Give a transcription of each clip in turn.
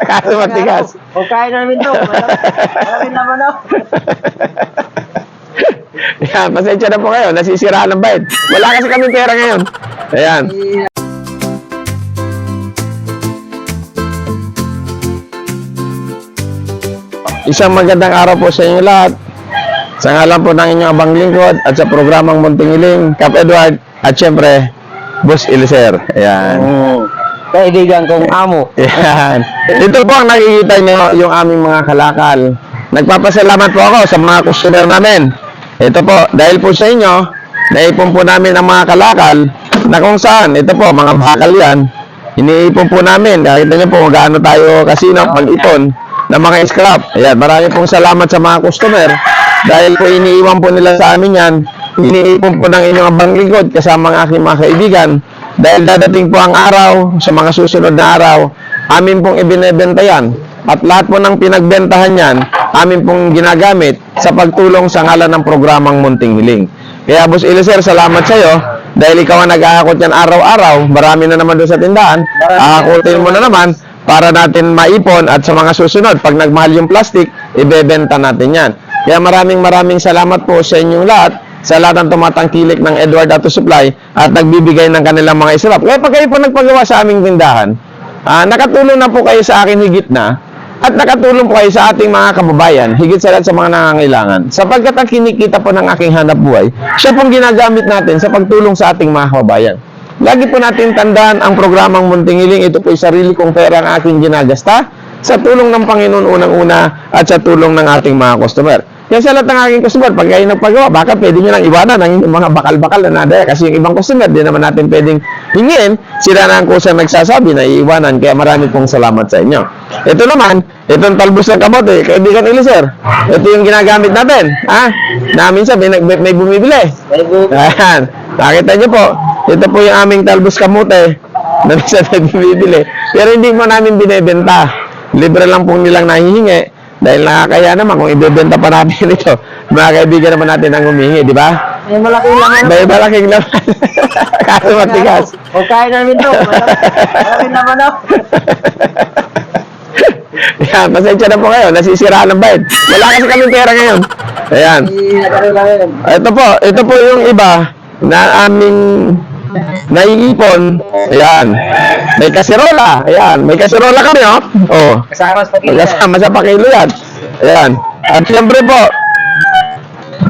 Kaso matigas. O kaya namin to. Malamin naman ako. Yan, pasensya na po kayo. Nasisira ng bait. Wala kasi kami pera ngayon. Ayan. Isang magandang araw po sa inyo lahat. Sa ngalan po ng inyong abang lingkod at sa programang Munting Iling, Kap Edward, at syempre, Boss Eliser. Ayan. Oo. Kaibigan kong amo. Ayan. Ito po ang nakikita nyo, yung aming mga kalakal. Nagpapasalamat po ako sa mga customer namin. Ito po, dahil po sa inyo, naipon po namin ang mga kalakal na kung saan, ito po, mga bakal yan, iniipon po namin. Nakita nyo po, gaano tayo kasino mag-ipon ng mga scrap. Ayan, marami pong salamat sa mga customer dahil po iniiwan po nila sa amin yan. Iniipon po ng inyong abang lingkod kasama ang aking mga kaibigan dahil dadating po ang araw sa mga susunod na araw, amin pong ibinebenta yan. At lahat po ng pinagbentahan yan, amin pong ginagamit sa pagtulong sa ngalan ng programang Munting Hiling. Kaya Boss Eliser, salamat sa iyo dahil ikaw ang nag-aakot yan araw-araw. Marami na naman doon sa tindahan. Aakutin mo na naman para natin maipon at sa mga susunod, pag nagmahal yung plastic, ibebenta natin yan. Kaya maraming maraming salamat po sa inyong lahat sa lahat ng tumatangkilik ng Edward Auto Supply at nagbibigay ng kanilang mga israp. Kaya pag kayo po nagpagawa sa aming tindahan, ah, nakatulong na po kayo sa akin higit na at nakatulong po kayo sa ating mga kababayan, higit sa lahat sa mga nangangailangan. Sapagkat ang kinikita po ng aking hanap buhay, siya pong ginagamit natin sa pagtulong sa ating mga kababayan. Lagi po natin tandaan ang programang Munting Hiling. Ito po ay sarili kong pera ang aking ginagasta sa tulong ng Panginoon unang-una at sa tulong ng ating mga customer. Kaya sa lahat ng aking customer, pag kayo nagpagawa, baka pwede nyo nang iwanan ang mga bakal-bakal na nadaya. Kasi yung ibang customer, di naman natin pwedeng hingin. Sila na ang kusang nagsasabi na iiwanan. Kaya marami pong salamat sa inyo. Ito naman, itong talbos ng kamote, kaibigan Eliser. Ito yung ginagamit natin. Ha? Na minsan may, may, may bumibili. May bu- Ayan. Nakita niyo po, ito po yung aming talbos kamote na minsan nagbibili. Pero hindi mo namin binebenta. Libre lang pong nilang nahihingi. Dahil nakakaya naman kung ibebenta pa natin ito. Mga kaibigan naman natin ang humingi, di ba? May malaking laman. May malaking laman. Kaso matigas. O kaya namin to. Malamin naman ako. Yan, pasensya na po kayo. Nasisira ng bait. Wala kasi kami pera ngayon. Ayan. Ito po, ito po yung iba na aming naiipon. Ayan. May kasirola. Ayan. May kasirola kami, oh. Oh. Kasama sa pagkita. Kasama sa pakilo yan. Ayan. At siyempre po,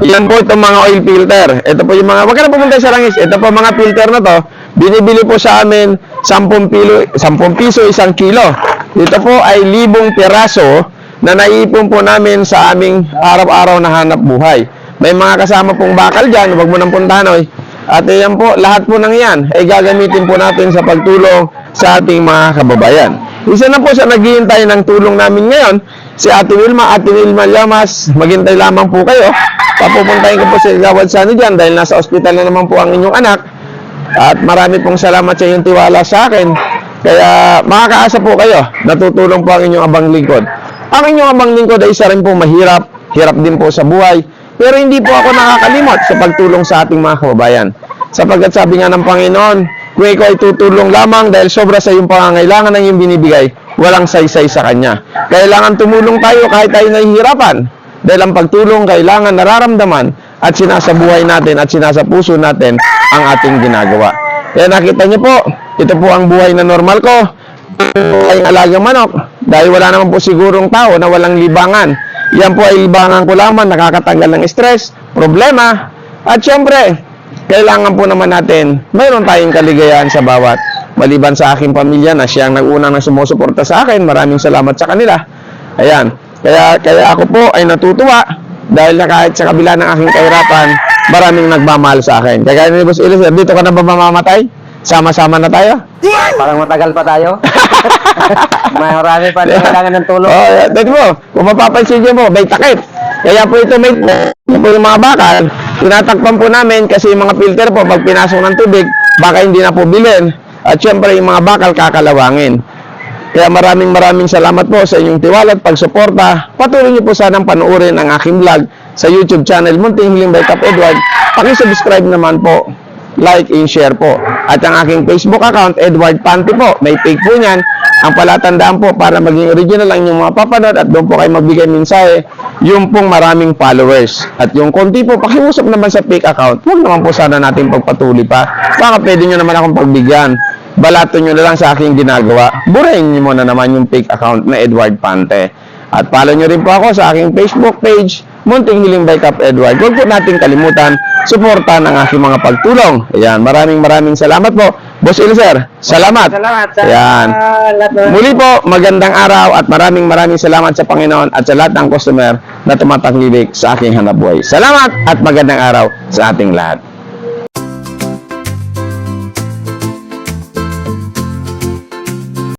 yan po itong mga oil filter. Ito po yung mga, wag ka na pumunta sa langis. Ito po mga filter na to, binibili po sa amin 10 pilo, 10 piso isang kilo. Ito po ay libong piraso na naiipon po namin sa aming araw-araw na hanap buhay. May mga kasama pong bakal dyan, wag mo nang puntahan, oy. At yan po, lahat po ng yan ay gagamitin po natin sa pagtulong sa ating mga kababayan. Isa na po sa naghihintay ng tulong namin ngayon, si Ate Wilma, Ate Wilma Llamas, maghintay lamang po kayo. Papupuntahin ko po si Gawad Sani dyan dahil nasa ospital na naman po ang inyong anak. At marami pong salamat sa iyong tiwala sa akin. Kaya makakaasa po kayo, natutulong po ang inyong abang lingkod. Ang inyong abang lingkod ay isa rin po mahirap, hirap din po sa buhay. Pero hindi po ako nakakalimot sa pagtulong sa ating mga kababayan. Sapagkat sabi nga ng Panginoon, kung ikaw ay tutulong lamang dahil sobra sa iyong pangangailangan ng iyong binibigay, walang saysay sa Kanya. Kailangan tumulong tayo kahit tayo nahihirapan. Dahil ang pagtulong kailangan nararamdaman at sinasabuhay natin at sinasapuso natin ang ating ginagawa. Kaya nakita niyo po, ito po ang buhay na normal ko. Ay alagang manok. Dahil wala naman po sigurong tao na walang libangan. Yan po ay libangan ko lamang, nakakatanggal ng stress, problema. At syempre, kailangan po naman natin, mayroon tayong kaligayahan sa bawat maliban sa aking pamilya na siyang nag-una na sumusuporta sa akin. Maraming salamat sa kanila. Ayan. Kaya, kaya ako po ay natutuwa dahil na kahit sa kabila ng aking kahirapan, maraming nagmamahal sa akin. Kaya ni Boss Eliezer, dito ka na ba mamamatay? Sama-sama na tayo? Parang matagal pa tayo. Marami pa na kailangan ng tulong. Oh. Dito mo, kung mapapansin niyo mo, may takip. Kaya po ito may po yung mga bakal. Tinatakpan po namin kasi yung mga filter po, pag pinasok ng tubig, baka hindi na po bilhin. At syempre, yung mga bakal kakalawangin. Kaya maraming maraming salamat po sa inyong tiwala at pagsuporta. Patuloy niyo po sanang panuorin ang aking vlog sa YouTube channel Munting Hiling by Cap Edward. Paki-subscribe naman po. Like, and share po. At ang aking Facebook account, Edward Panty po. May page po niyan. Ang palatandaan po para maging original ang inyong mga papanood at doon po kayo magbigay mensahe, yung pong maraming followers. At yung konti po, pakiusap naman sa fake account, huwag naman po sana natin pagpatuloy pa. Baka pwede nyo naman akong pagbigyan. Balato nyo na lang sa aking ginagawa. Burahin nyo muna naman yung fake account na Edward Pante. At follow nyo rin po ako sa aking Facebook page, Munting Hiling by Cap Edward. Huwag po natin kalimutan, suportahan ang aking mga pagtulong. Ayan, maraming maraming salamat po. Boss Ilser, salamat. Salamat sa Ayan. lahat ng- Muli po, magandang araw at maraming maraming salamat sa Panginoon at sa lahat ng customer na tumatangkilik sa aking hanapbuhay. Salamat at magandang araw sa ating lahat.